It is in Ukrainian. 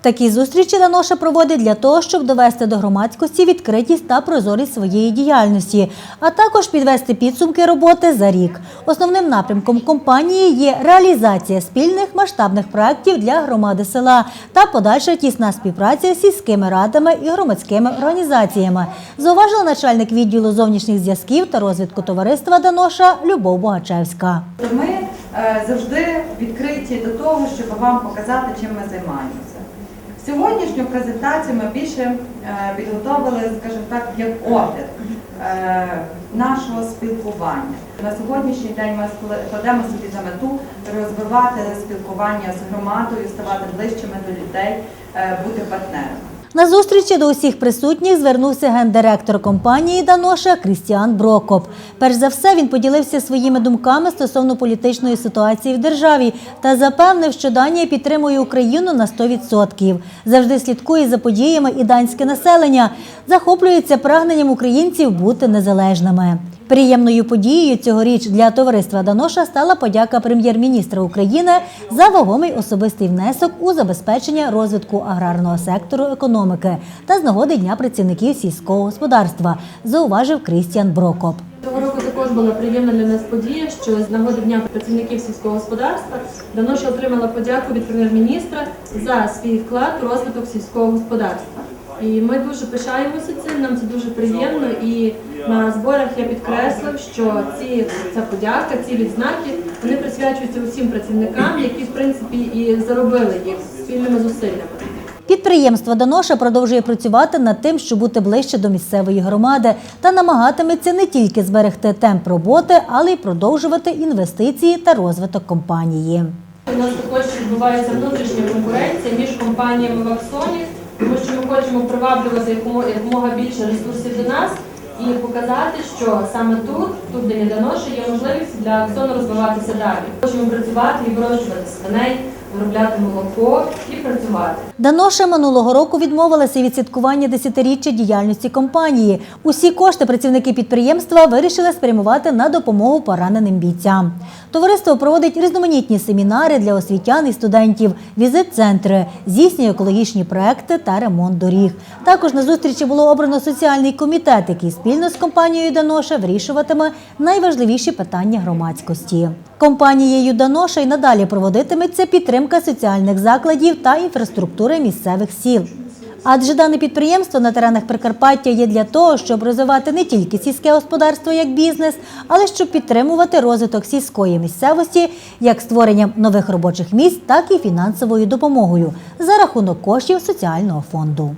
Такі зустрічі Даноша проводить для того, щоб довести до громадськості відкритість та прозорість своєї діяльності, а також підвести підсумки роботи за рік. Основним напрямком компанії є реалізація спільних масштабних проєктів для громади села та подальша тісна співпраця з сільськими радами і громадськими організаціями, зауважила начальник відділу зовнішніх зв'язків та розвитку товариства Даноша Любов Богачевська. Ми е, завжди відкриті до того, щоб вам показати, чим ми займаємося. Сьогоднішню презентацію ми більше е, підготовили, скажімо так, як огляд е, нашого спілкування. На сьогоднішній день ми кладемо собі за мету розвивати спілкування з громадою, ставати ближчими до людей, е, бути партнерами. На зустрічі до усіх присутніх звернувся гендиректор компанії Даноша Крістіан Брокоп. Перш за все, він поділився своїми думками стосовно політичної ситуації в державі та запевнив, що Данія підтримує Україну на 100%. Завжди слідкує за подіями і данське населення, захоплюється прагненням українців бути незалежними. Приємною подією цьогоріч для товариства Даноша стала подяка прем'єр-міністра України за вагомий особистий внесок у забезпечення розвитку аграрного сектору економіки та з нагоди Дня працівників сільського господарства, зауважив Крістіан Брокоп. Цього року також була приємна для нас подія, що з нагоди Дня працівників сільського господарства Даноша отримала подяку від прем'єр-міністра за свій вклад у розвиток сільського господарства. І ми дуже пишаємося цим, нам це дуже приємно. І на зборах я підкреслив, що ці ця подяка, ці відзнаки вони присвячуються усім працівникам, які в принципі і заробили їх спільними зусиллями. Підприємство Даноша продовжує працювати над тим, щоб бути ближче до місцевої громади та намагатиметься не тільки зберегти темп роботи, але й продовжувати інвестиції та розвиток компанії. У нас також відбувається внутрішня конкуренція між компаніями в Аксоні, тому що ми хочемо приваблювати якомо- якомога більше ресурсів до нас і показати, що саме тут, тут де є Даноша, є можливість для Аксону розвиватися далі. Хочемо працювати і вирощувати свиней, виробляти молоко і працювати. Даноша минулого року відмовилася від святкування десятиріччя діяльності компанії. Усі кошти працівники підприємства вирішили спрямувати на допомогу пораненим бійцям. Товариство проводить різноманітні семінари для освітян і студентів, візит-центри, здійснює екологічні проекти та ремонт доріг. Також на зустрічі було обрано соціальний комітет, який спільно з компанією Даноша вирішуватиме найважливіші питання громадськості. Компанією Даноша й надалі проводитиметься підтримка соціальних закладів та інфраструктури місцевих сіл. Адже дане підприємство на теренах Прикарпаття є для того, щоб розвивати не тільки сільське господарство як бізнес, але щоб підтримувати розвиток сільської місцевості як створенням нових робочих місць, так і фінансовою допомогою за рахунок коштів соціального фонду.